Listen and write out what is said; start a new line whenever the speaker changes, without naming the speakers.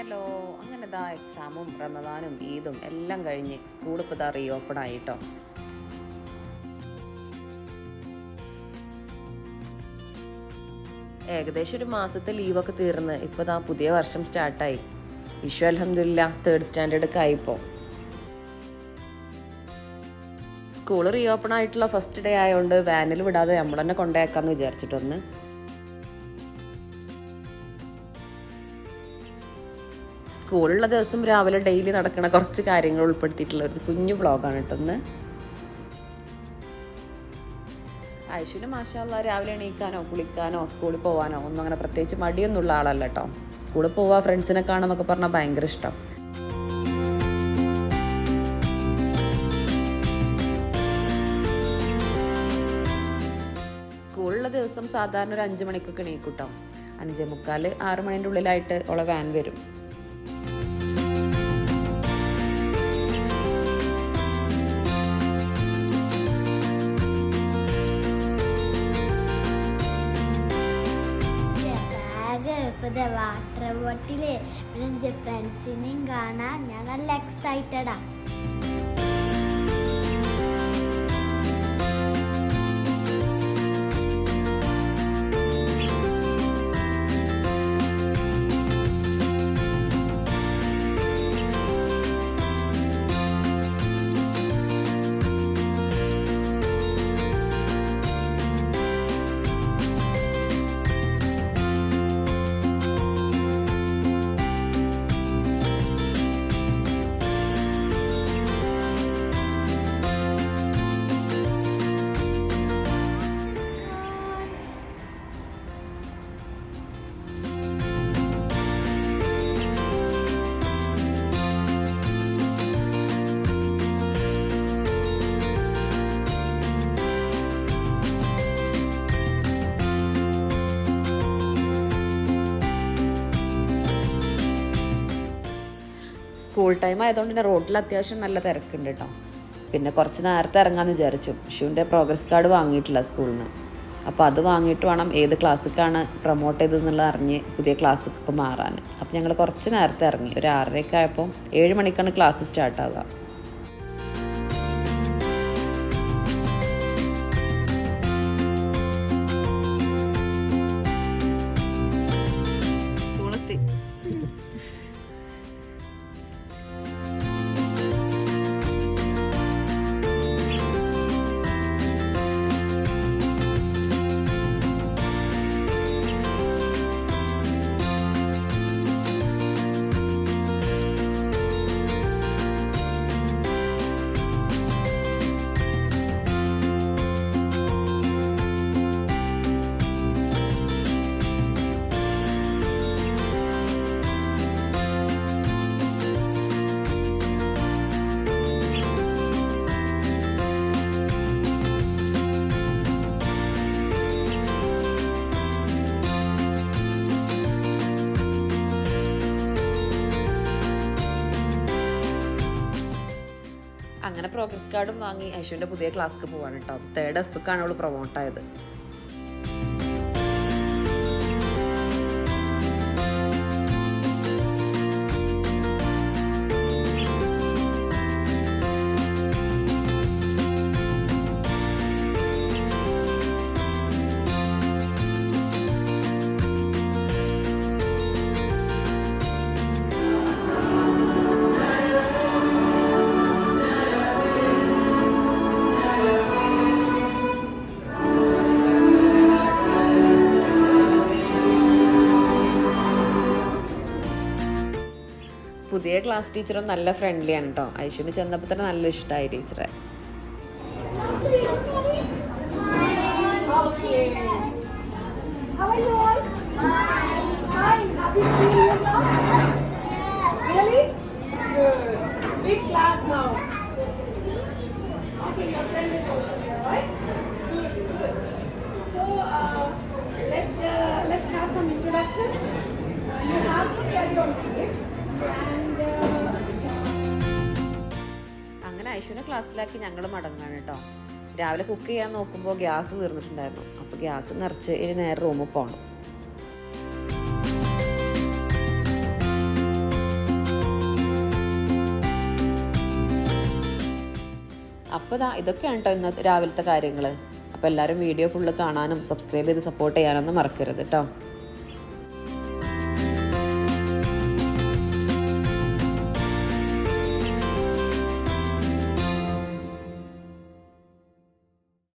Hello അങ്ങനെ ഇതാ എക്സാമും റമദാനും ഈദും എല്ലാം കഴിഞ്ഞ് സ്കൂൾ ഇപ്പോൾ ഇതാ റീഓപ്പൺ ആയിട്ടോ. ഏകദേശം ഒരു മാസത്തെ ലീവൊക്കെ തീർന്ന് ഇപ്പോൾ ഇതാ പുതിയ വർഷം സ്റ്റാർട്ടായി വിഷു അലഹമില്ല തേർഡ് സ്റ്റാൻഡേർഡ് ഒക്കെ ആയിപ്പോൾ സ്കൂൾ റീ ഓപ്പൺ ആയിട്ടുള്ള ഫസ്റ്റ് ഡേ ആയതുകൊണ്ട് വാനിൽ വിടാതെ നമ്മൾ തന്നെ കൊണ്ടേക്കാന്ന് വിചാരിച്ചിട്ടൊന്ന് സ്കൂളുള്ള ദിവസം രാവിലെ ഡെയിലി നടക്കുന്ന കുറച്ച് കാര്യങ്ങൾ ഉൾപ്പെടുത്തിയിട്ടുള്ള ഒരു കുഞ്ഞു വ്ളോഗാണ് കേട്ടോ ഒന്ന് ഐശുവിന് മാഷാല്ല രാവിലെ എണീക്കാനോ കുളിക്കാനോ സ്കൂളിൽ പോകാനോ ഒന്നും അങ്ങനെ പ്രത്യേകിച്ച് മടിയൊന്നുള്ള ആളല്ല കേട്ടോ. സ്കൂളിൽ പോവാ ഫ്രണ്ട്സിനെ കാണാന്നൊക്കെ പറഞ്ഞാൽ ഭയങ്കര ഇഷ്ടം. സ്കൂളിലുള്ള ദിവസം സാധാരണ ഒരു അഞ്ച് മണിക്കൊക്കെ എണീക്കൂട്ടോ അഞ്ചേ മുക്കാൽ ആറ് മണിന്റെ ഉള്ളിലായിട്ട് ഉള്ള വാൻ വരും.
ഇപ്പത്തെ വാട്ടർ ബോട്ടിൽ എന്റെ ഫ്രണ്ട്സിനെയും കാണാൻ ഞാൻ നല്ല എക്സൈറ്റഡാ
സ്കൂൾ ടൈം ആയതുകൊണ്ട് തന്നെ റോഡിൽ അത്യാവശ്യം നല്ല തിരക്കുണ്ട് കേട്ടോ. പിന്നെ കുറച്ച് നേരത്തെ ഇറങ്ങാമെന്ന് വിചാരിച്ചു. ഷിവിന്റെ പ്രോഗ്രസ് കാർഡ് വാങ്ങിയിട്ടില്ല സ്കൂളിൽ നിന്ന് അപ്പോൾ അത് വാങ്ങിയിട്ട് വേണം ഏത് ക്ലാസ്സിക്കാണ് പ്രൊമോട്ട് ചെയ്തതെന്നുള്ളത് അറിഞ്ഞ് പുതിയ ക്ലാസ്സിലേക്ക് മാറാൻ. അപ്പോൾ ഞങ്ങൾ കുറച്ച് നേരത്തെ ഇറങ്ങി. ഒരു ആറരയൊക്കെ ആയപ്പോൾ ഏഴ് മണിക്കാണ് ക്ലാസ് സ്റ്റാർട്ട് അങ്ങനെ പ്രോഗ്രസ് കാർഡും വാങ്ങി ഐശുവിന്റെ പുതിയ ക്ലാസ്സിക്ക് പോവാണ് കേട്ടോ തേർഡ് എഫ്ക്കാണ് അവൾ പ്രൊമോട്ട് ആയത്. പുതിയ ക്ലാസ് ടീച്ചറും നല്ല ഫ്രണ്ട്ലി ആണ് കേട്ടോ ഐശുവിന് ചെന്നപ്പോൾ തന്നെ നല്ല ഇഷ്ടമായി ടീച്ചറെ.
Big class now. Okay, your friend is also here, right? Good, good. So, uh, let, uh, let's have some introduction. Uh, you have to carry on today.
അങ്ങനെ ഐശുവിനെ ക്ലാസ്സിലാക്കി ഞങ്ങൾ മടങ്ങാണ് കേട്ടോ. രാവിലെ കുക്ക് ചെയ്യാൻ നോക്കുമ്പോൾ ഗ്യാസ് തീർന്നിട്ടുണ്ടായിരുന്നു. അപ്പോൾ ഗ്യാസ് നിറച്ച് ഇനി നേരെ റൂമിൽ പോകണം അപ്പോൾ ഇതാ ഇതൊക്കെയാണ് കേട്ടോ ഇന്ന് രാവിലത്തെ കാര്യങ്ങൾ അപ്പോൾ എല്ലാവരും വീഡിയോ ഫുള്ള് കാണാനും സബ്സ്ക്രൈബ് ചെയ്ത് സപ്പോർട്ട് ചെയ്യാനൊന്നും മറക്കരുത് കേട്ടോ.